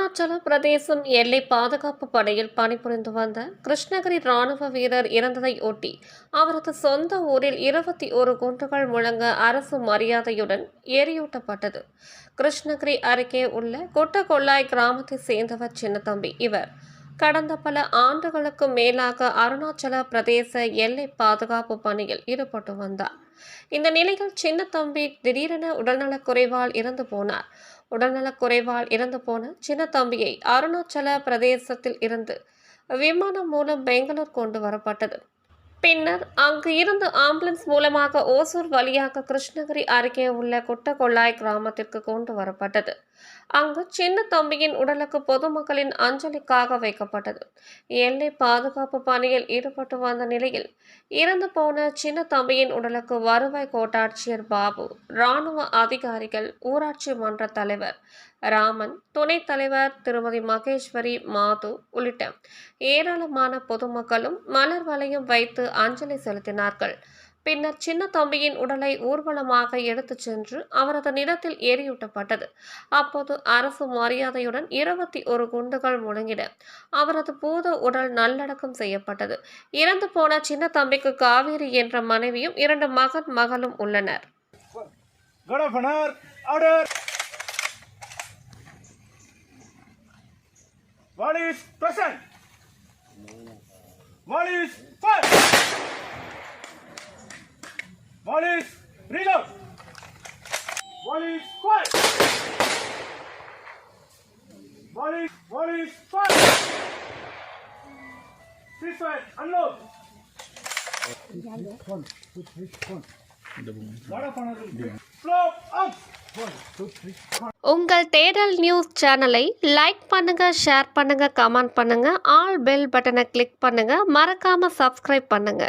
அருணாச்சல பிரதேசம் எல்லை பாதுகாப்பு படையில் பணிபுரிந்து வந்த கிருஷ்ணகிரி ராணுவ வீரர் இறந்ததை ஒட்டி அவரது சொந்த ஊரில் இருபத்தி ஒரு குண்டுகள் முழங்க அரசு மரியாதையுடன் எரியூட்டப்பட்டது. கிருஷ்ணகிரி அருகே உள்ள கொட்டகொள்ளாய் கிராமத்தை சேர்ந்தவர் சின்னத்தம்பி. இவர் கடந்த பல ஆண்டுகளுக்கு மேலாக அருணாச்சல பிரதேச எல்லை பாதுகாப்பு பணியில் ஈடுபட்டு வந்தார். இந்த நிலையில் சின்னத்தம்பி திடீரென உடல்நலக் குறைவால் இறந்து போனார். உடல்நலக் குறைவால் இறந்து போன சின்ன தம்பியை அருணாச்சல பிரதேசத்தில் இருந்து விமானம் மூலம் பெங்களூர் கொண்டு வரப்பட்டது. பின்னர் அங்கு இருந்து ஆம்புலன்ஸ் மூலமாக ஓசூர் வழியாக கிருஷ்ணகிரி அருகே உள்ள குட்டகொள்ளாய் கிராமத்திற்கு கொண்டு வரப்பட்டது. அங்கு சின்ன தம்பியின் உடலுக்கு பொதுமக்களின் அஞ்சலிக்காக வைக்கப்பட்டது. எல்லை பாதுகாப்பு பணியில் ஈடுபட்டு வந்த நிலையில் இறந்து போன சின்ன தம்பியின் உடலுக்கு வருவாய் கோட்டாட்சியர் பாபு இராணுவ அதிகாரிகள் ஊராட்சி மன்ற தலைவர் ராமன் துணைத் தலைவர் திருமதி மகேஸ்வரி மாது உள்ளிட்ட ஏராளமான பொதுமக்களும் மலர் வளையம் வைத்து அஞ்சலி செலுத்தினார்கள். பின்னர் சின்ன தம்பியின் உடலை ஊர்வலமாக எடுத்துச் சென்று அவரது நிலத்தில் எரியூட்டப்பட்டது அப்போது அரசு மரியாதையுடன் இருபத்தி ஒரு குண்டுகள் முழங்கின. அவரது பூத உடல் நல்லடக்கம் செய்யப்பட்டது. இறந்து போன சின்ன தம்பிக்கு காவேரி என்ற மனைவியும் இரண்டு மகன் மகளும் உள்ளனர். What is present? What is Ball is reload. Ball is fire. Ball is, ball is unload. உங்கள் தேடல் நியூஸ் சேனலை லைக் பண்ணுங்க ஷேர் பண்ணுங்க கமெண்ட் பண்ணுங்க ஆல் பெல் பட்டனை கிளிக் பண்ணுங்க மறக்காம சப்ஸ்கிரைப் பண்ணுங்க